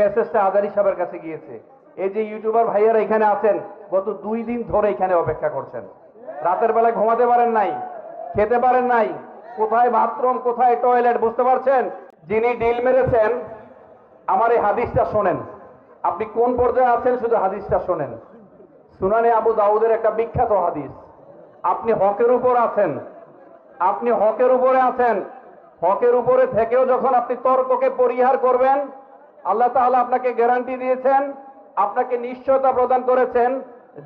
মেসেজটা আজারি সাহেবের কাছে গিয়েছে। এই যে ইউটিউবার ভাইয়ারা এখানে আছেন, গত দুই দিন ধরে এখানে অপেক্ষা করছেন। রাতের বেলায় ঘুমাতে পারেন নাই, খেতে পারেন নাই, কোথায় বাথরুম, কোথায় টয়লেট, বুঝতে পারছেন? যিনি ডিল মেরেছেন, আমার এই হাদিসটা শোনেন। আপনি কোন পর্যায়ে আছেন শুধু হাদিসটা শোনেন। সুনানে আবু দাউদের একটা বিখ্যাত হাদিস। আপনি হকের উপর আছেন, আপনি হকের উপরে আছেন। হকের উপরে থেকেও যখন আপনি তর্ককে পরিহার করবেন আল্লাহ তাআলা আপনাকে গ্যারান্টি দিয়েছেন, আপনাকে নিশ্চয়তা প্রদান করেছেন,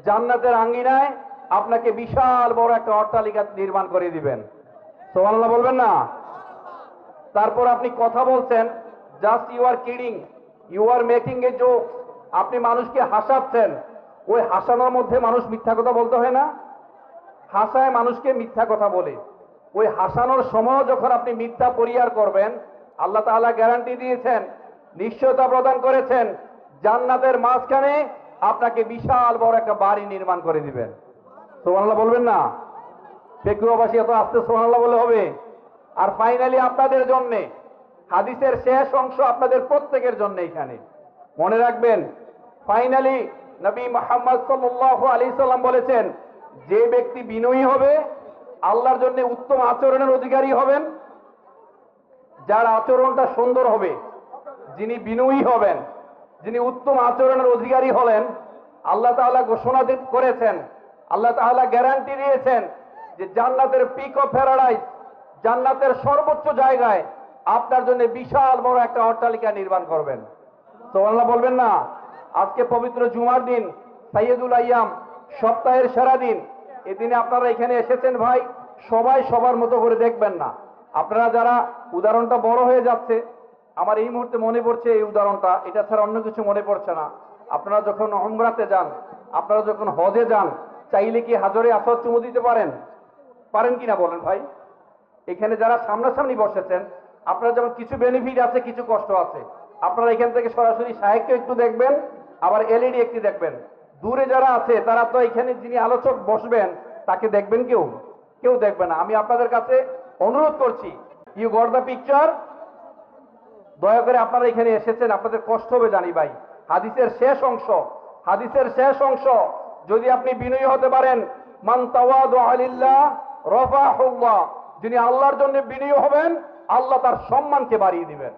জান্নাতের আঙ্গিনায় আপনাকে বিশাল বড় একটা অট্টালিকা নির্মাণ করে দিবেন। সোমাল্লাহ বলবেন না? তারপর আপনি কথা বলছেন just you are kidding you are making a joke আপনি মানুষকে হাসাচ্ছেন, ওই হাসানোর মধ্যে মানুষ মিথ্যা কথা বলতে হয় না? হাসায় মানুষকে মিথ্যা কথা বলে। ওই হাসানোর সময় যখন আপনি মিথ্যা পরিহার করবেন, আল্লাহ তাআলা গ্যারান্টি দিয়েছেন নিশ্চয়তা প্রদান করেছেন। জান্নাতের মাঝখানে আপনাকে বিশাল বড় একটা বাড়ি নির্মাণ করে দিবেন। সোমাল্লাহ বলবেন না? পেকুয়াবাসী এত আস্তে সোমাল্লাহ বলে হবে। আর ফাইনালি আপনাদের জন্যে, হাদিসের শেষ অংশ আপনাদের প্রত্যেকের জন্য এখানে। মনে রাখবেন ফাইনালি নবী মোহাম্মদ সাল্লাল্লাহু আলাইহি সাল্লাম বলেছেন, যে ব্যক্তি বিনয়ী হবে, আল্লাহর জন্য উত্তম আচরণের অধিকারী হবেন। যার আচরণটা সুন্দর হবে যিনি বিনয়ী হবেন, যিনি উত্তম আচরণের অধিকারী হলেন, আল্লাহ তাআলা ঘোষণা করেছেন, আল্লাহ তাআলা গ্যারান্টি দিয়েছেন যে জান্নাতের পিক অফ প্যারাডাইস জান্নাতের সর্বোচ্চ জায়গায় আপনার জন্য বিশাল বড় একটা অট্টালিকা নির্মাণ করবেন। তো আল্লাহ বলবেন না? আজকে পবিত্র জুমার দিন সাইয়েদুল আইয়াম সপ্তাহের সেরা দিন। এদিনে আপনারা এখানে এসেছেন ভাই, সবাই সবার মতো করে দেখবেন না। আপনারা যারা উদাহরণটা বড় হয়ে যাচ্ছে আমার এই মুহূর্তে মনে পড়ছে এই উদাহরণটা, এটা ছাড়া অন্য কিছু মনে পড়ছে না। আপনারা যখন অমরাতে যান, আপনারা যখন হজে যান, চাইলে কি হাজরে আসর চুমু দিতে পারেন? পারেন কিনা বলেন ভাই? এখানে যারা সামনাসামনি বসেছেন, আপনারা যেমন কিছু বেনিফিট আছে, কিছু কষ্ট আছে। আপনারা এখান থেকে সরাসরি সাহেবকে একটু দেখবেন, আবার এলইডি একটি দেখবেন। দূরে যারা আছে, তারা তো এখানে যিনি আলোচক বসবেন, তাকে দেখবেন কেউ? কেউ দেখবে না। আমি আপনাদের কাছে অনুরোধ করছি ইউ গট দ্য পিকচার দয়া করে আপনারা এখানে এসেছেন, আপনাদের কষ্ট হবে জানি ভাই। হাদিসের শেষ অংশ, হাদিসের শেষ অংশ, যদি আপনি বিনয়ী হতে পারেন আলিল্লাহ যিনি আল্লাহর জন্য বিনয়ী হবেন, আল্লাহ তার সম্মানকে বাড়িয়ে দিবেন।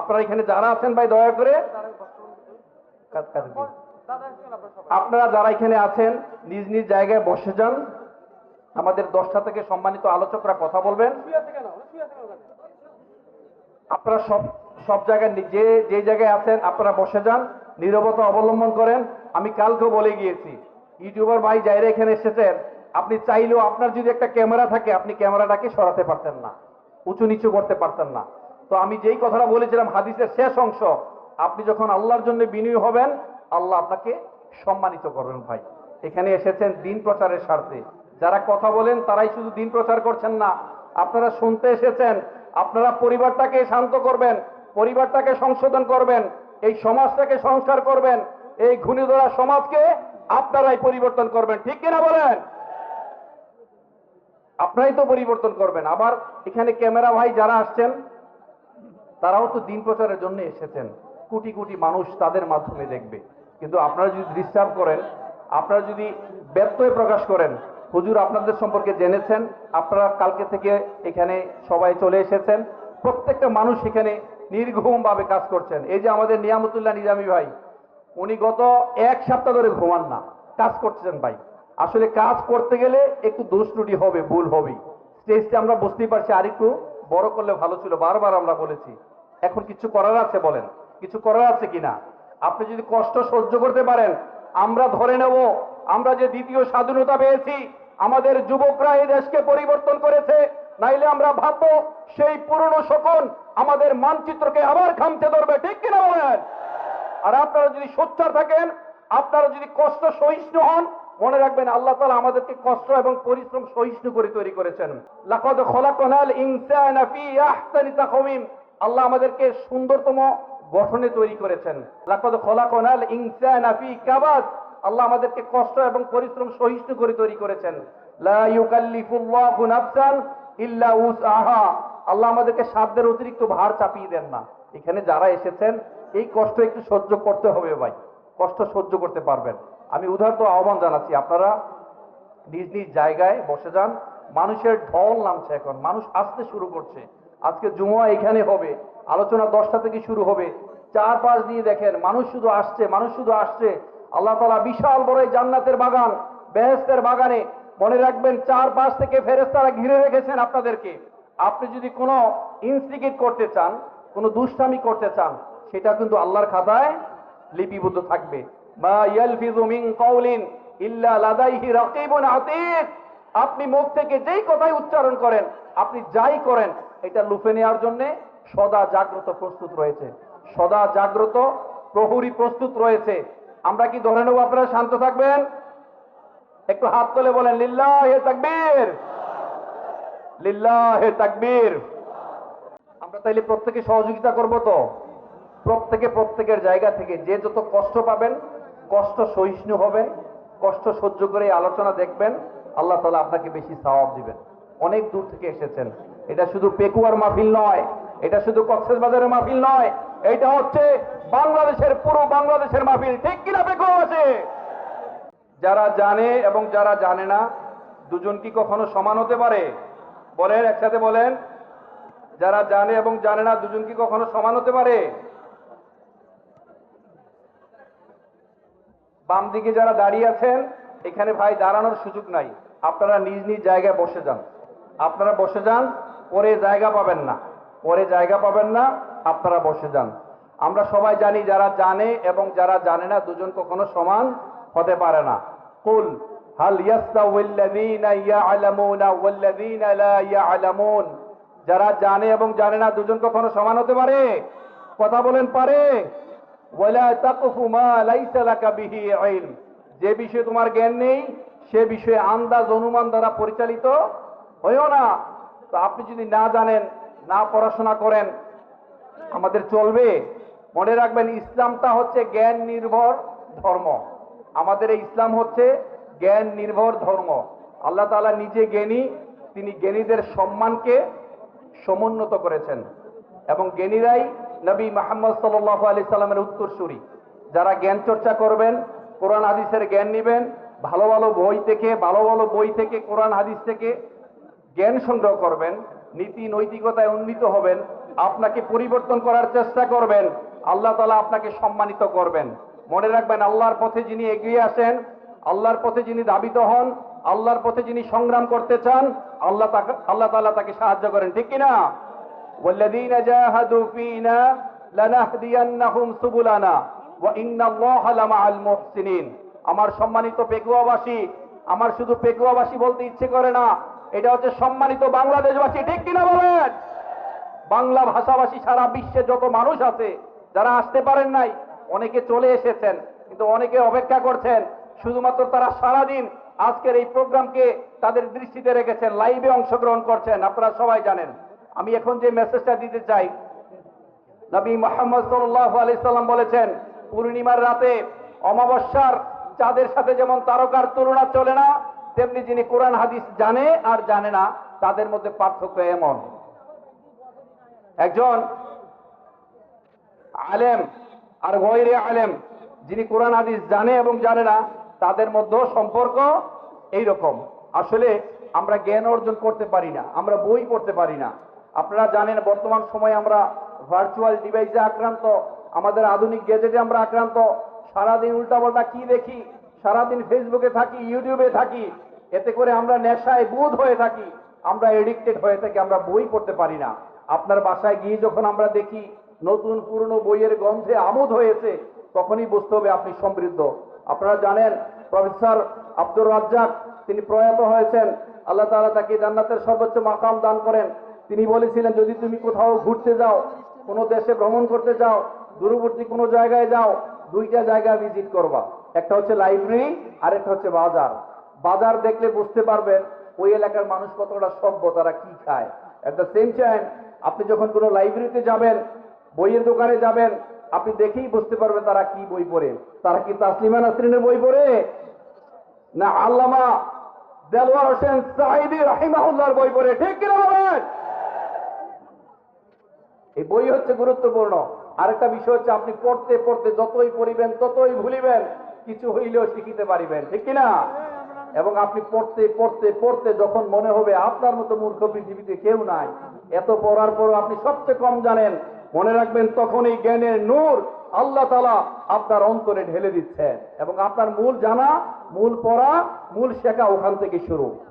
আপনারা এখানে যারা আছেন ভাই, দয়া করে। আপনারা যারা এখানে আছেন, নিজ নিজ জায়গায় বসে যান। আমাদের দশটা থেকে সম্মানিত আলোচকরা কথা বলবেন। আপনারা সব সব জায়গায় যে যে জায়গায় আছেন, আপনারা বসে যান, নীরবতা অবলম্বন করেন। আমি কালকেও বলে গিয়েছি, ইউটিউবার ভাই যাইরা এখানে এসেছেন, আপনি চাইলেও আপনার যদি একটা ক্যামেরা থাকে, আপনি ক্যামেরাটাকে সরাতে পারতেন না, উঁচু নিচু করতে পারতেন না। তো আমি যেই কথাটা বলেছিলাম, হাদিসের শেষ অংশ, আপনি যখন আল্লাহর জন্য বিনয়ী হবেন, আল্লাহ আপনাকে সম্মানিত করবেন ভাই। এখানে এসেছেন দিন প্রচারের স্বার্থে। যারা কথা বলেন, তারাই শুধু দিন প্রচার করছেন না। আপনারা শুনতে এসেছেন আপনারা পরিবারটাকে শান্ত করবেন, পরিবারটাকে সংশোধন করবেন, এই সমাজটাকে সংস্কার করবেন, এই ঘূর্ণিধরা সমাজকে আপনারাই পরিবর্তন করবেন। ঠিক কিনা বলেন? আপনারাই তো পরিবর্তন করবেন। আবার এখানে ক্যামেরা ভাই যারা আসছেন, তারাও তো দিন প্রচারের জন্য এসেছেন। কোটি কোটি মানুষ তাদের মাধ্যমে দেখবে। কিন্তু আপনারা যদি ডিস্টার্ব করেন, আপনারা যদি ব্যত্যয় প্রকাশ করেন হুজুর আপনাদের সম্পর্কে জেনেছেন, আপনারা কালকে থেকে এখানে সবাই চলে এসেছেন। প্রত্যেকটা মানুষ এখানে নির্ঘুমভাবে কাজ করছেন। এই যে আমাদের নিয়ামতুল্লাহ নিজামী ভাই, উনি গত এক সপ্তাহ ধরে ঘুমান না। কাজ করছেন ভাই। আসলে কাজ করতে গেলে একটু দোষ ত্রুটি হবে, ভুল হবেই স্টেজটা আমরা বুঝতেই পারছি, আর একটু বড় করলে ভালো ছিল। বারবার আমরা বলেছি। এখন কিছু করার আছে বলেন। কিছু করার আছে কিনা? আপনি যদি কষ্ট সহ্য করতে পারেন, আমরা ধরে নেব। আমরা যে দ্বিতীয় স্বাধীনতা পেয়েছি আমাদের যুবকরা এই দেশকে পরিবর্তন করেছে, নাইলে আমরা ভাববো সেই পুরনো শকুন আমাদের মানচিত্রকে আবার খামতে ধরবে, ঠিক কিনা বলেন? আর আপনারা যদি সোচ্চার থাকেন, আপনারা যদি কষ্ট সহিষ্ণু হন, মনে রাখবেন আল্লাহ তালা আমাদেরকে কষ্ট এবং পরিশ্রম সহিষ্ণু করে তৈরি করেছেন। আল্লাহ আমাদেরকে সুন্দরতম গঠনে তৈরি করেছেন। লাকাদ খলাকনাল ইনসানা ফি কাবাদ। আল্লাহ আমাদেরকে কষ্ট এবং পরিশ্রম সহিষ্ণু করে তৈরি করেছেন। আল্লাহ আমাদেরকে সাধ্যের অতিরিক্ত ভার চাপিয়ে দেন না। এখানে যারা এসেছেন, এই কষ্ট একটু সহ্য করতে হবে ভাই। কষ্ট সহ্য করতে পারবেন। আমি উদাহরণ আহ্বান জানাচ্ছি, আপনারা নিজ নিজ জায়গায় বসে যান। মানুষের ঢল নামছে এখন, মানুষ আসতে শুরু করছে। আজকে জুমা এখানে হবে, আলোচনা দশটা থেকে শুরু হবে। চার পাঁচ দিয়ে দেখেন, মানুষ শুধু আসছে, মানুষ শুধু আসছে। আল্লাহ তালা বিশাল বড় জান্নাতের বাগান বেহেস্তের বাগানে মনে রাখবেন চার পাঁচ থেকে ফেরেস্তারা ঘিরে রেখেছেন আপনাদেরকে। আপনি যদি কোনো ইনস্টিগেট করতে চান, কোনো দুষ্টামি করতে চান, সেটা কিন্তু আল্লাহর খাতায় লিপিবদ্ধ থাকবে। আপনি মুখ থেকে যেই কথাই উচ্চারণ করেন, আপনি যাই করেন, এটা লুফে নেওয়ার জন্য সদা জাগ্রত প্রস্তুত রয়েছে। সদা জাগ্রত, প্রহরী প্রস্তুত রয়েছে। আমরা কি ধরে নেব আপনারা শান্ত থাকবেন? একটু হাত তোলে বলেন, লিল্লাহ হে তাকবীর। লিল্লাহ হে তাকবীর। আমরা তাইলে প্রত্যেকে সহযোগিতা করব তো? প্রত্যেকে প্রত্যেকের জায়গা থেকে যে যত কষ্ট পাবেন, কষ্ট সহিষ্ণু হবেন, কষ্ট সহ্য করে আলোচনা দেখবেন, আল্লাহ তালা আপনাকে বেশি সওয়াব দিবেন। অনেক দূর থেকে এসেছেন। এটা শুধু পেকুয়ার মাহফিল নয়, এটা শুধু কক্সেস বাজারের মাহফিল নয় এটা হচ্ছে বাংলাদেশের, পুরো বাংলাদেশের মাহফিল। ঠিক কিনা পেকুয়া আছে? যারা জানে এবং যারা জানে না, দুজন কি কখনো সমান হতে পারে? বলেন, একসাথে বলেন। যারা জানে এবং জানে না, দুজন কি কখনো সমান হতে পারে? বাম দিকে যারা দাঁড়িয়ে আছেন, এখানে ভাই দাঁড়ানোর সুযোগ নাই। আপনারা নিজ নিজ জায়গায় বসে যান। আপনারা বসে যান, পরে জায়গা পাবেন না। পরে জায়গা পাবেন না। আপনারা বসে যান। আমরা সবাই জানি যারা জানে এবং যারা জানে না, দুজন কখনো সমান হতে পারে না। কুল, হাল ইয়ালামুনা যারা জানে এবং জানে না, দুজন কখনো সমান হতে পারে? কথা বলেন পারে? যে বিষয়ে তোমার জ্ঞান নেই, সে বিষয়ে আন্দাজ, অনুমান দ্বারা পরিচালিত হইও না। তো আপনি যদি না জানেন, না পড়াশোনা করেন আমাদের চলবে। মনে রাখবেন, ইসলামটা হচ্ছে জ্ঞান নির্ভর ধর্ম। আমাদের এই ইসলাম হচ্ছে জ্ঞান নির্ভর ধর্ম। আল্লাহ তাআলা নিজে জ্ঞানী, তিনি জ্ঞানীদের সম্মানকে সমুন্নত করেছেন। এবং জ্ঞানীরাই নবী মোহাম্মদ সাল্লাহ আলি সাল্লামের উত্তরসূরি। যারা জ্ঞান চর্চা করবেন, কোরআন হাদিসের জ্ঞান নেবেন, ভালো ভালো বই থেকে, ভালো ভালো বই থেকে, কোরআন হাদিস থেকে জ্ঞান সংগ্রহ করবেন নীতি নৈতিকতায় উন্নীত হবেন আপনাকে পরিবর্তন করার চেষ্টা করবেন। আল্লাহ তালা আপনাকে সম্মানিত করবেন। মনে রাখবেন, আল্লাহর পথে যিনি এগিয়ে আসেন, আল্লাহর পথে যিনি দাবিত হন, আল্লাহর পথে যিনি সংগ্রাম করতে চান, আল্লাহ আল্লাহ তালা তাকে সাহায্য করেন। ঠিক কিনা? আমার সম্মানিত পেকুয়াবাসী, আমার শুধু পেকুয়াবাসী বলতে ইচ্ছে করে না, এটা হচ্ছে সম্মানিত বাংলাদেশবাসী। ঠিক কিনা বলেন? বাংলা ভাষাভাষী সারা বিশ্বে যত মানুষ আছে, যারা আসতে পারেন নাই, অনেকে চলে এসেছেন, কিন্তু অনেকে অপেক্ষা করছেন। শুধুমাত্র তারা সারাদিন আজকের এই প্রোগ্রামকে তাদের দৃষ্টিতে রেখেছেন, লাইভে অংশগ্রহণ করছেন, আপনারা সবাই জানেন। আমি এখন যে মেসেজটা দিতে চাই, নবী মোহাম্মদ সাল্লাহ আলি সাল্লাম বলেছেন, পূর্ণিমার রাতে অমাবস্যার চাঁদের সাথে যেমন তারকার তুলনা চলে না, তেমনি যিনি কোরআন, হাদিস জানে আর জানে না, তাদের মধ্যে পার্থক্য এমন। একজন আলেম আর গয়রে আলেম, যিনি কোরআন, হাদিস জানে এবং জানে না, তাদের মধ্যেও সম্পর্ক এই রকম আসলে আমরা জ্ঞান অর্জন করতে পারি না, আমরা বই পড়তে পারি না। আপনারা জানেন, বর্তমান সময়ে আমরা ভার্চুয়াল ডিভাইসে আক্রান্ত, আমাদের আধুনিক গ্যাজেটে আমরা আক্রান্ত। সারাদিন উল্টাপাল্টা কি দেখি? সারাদিন ফেসবুকে থাকি ইউটিউবে থাকি। এতে করে আমরা নেশায় বোধ হয়ে থাকি। আমরা এডিক্টেড হয়ে থাকি, আমরা বই পড়তে পারি না। আপনার বাসায় গিয়ে যখন আমরা দেখি নতুন পুরনো বইয়ের গন্ধে আমোদ হয়েছে, তখনই বুঝতে হবে আপনি সমৃদ্ধ। আপনারা জানেন, প্রফেসর আব্দুর রাজ্জাক তিনি প্রয়াত হয়েছেন। আল্লাহ তাআলা তাকে জান্নাতের সর্বোচ্চ মাকাম দান করেন। তিনি বলেছিলেন, যদি তুমি কোথাও ঘুরতে যাও, কোনো দেশে ভ্রমণ করতে যাও, দূরবর্তী কোনো জায়গায় যাও, দুইটা জায়গা ভিজিট করবা। একটা হচ্ছে লাইব্রেরি আর একটা হচ্ছে বাজার। বাজার দেখলে বুঝতে পারবেন, ওই এলাকার মানুষ কতটা সভ্য, তারা কি খায়? এট দ্য সেম টাইম আপনি যখন কোনো লাইব্রেরিতে যাবেন, বইয়ের দোকানে যাবেন, আপনি দেখেই বুঝতে পারবেন তারা কি বই পড়ে। তারা কি তাসলিমা নাসরিনের বই পড়ে? না আল্লামা দেলওয়ার হোসেন সাহিদি রাহিমাহুল্লাহর বই পড়ে। ঠিক কিনা বলেন? এই বই হচ্ছে গুরুত্বপূর্ণ। আরেকটা বিষয় হচ্ছে আপনি পড়তে পড়তে যতই পড়িবেন, ততই ভুলিবেন, কিছু হইলেও শিখিতে পারিবেন। ঠিক কিনা? এবং আপনি পড়তে পড়তে পড়তে যখন মনে হবে আপনার মতো মূর্খ পৃথিবীতে কেউ নাই, এত পড়ার পরও আপনি সবচেয়ে কম জানেন। মনে রাখবেন তখন এই জ্ঞানের নূর আল্লাহ তালা আপনার অন্তরে ঢেলে দিচ্ছেন এবং আপনার মূল জানা, মূল পড়া, মূল শেখা ওখান থেকে শুরু।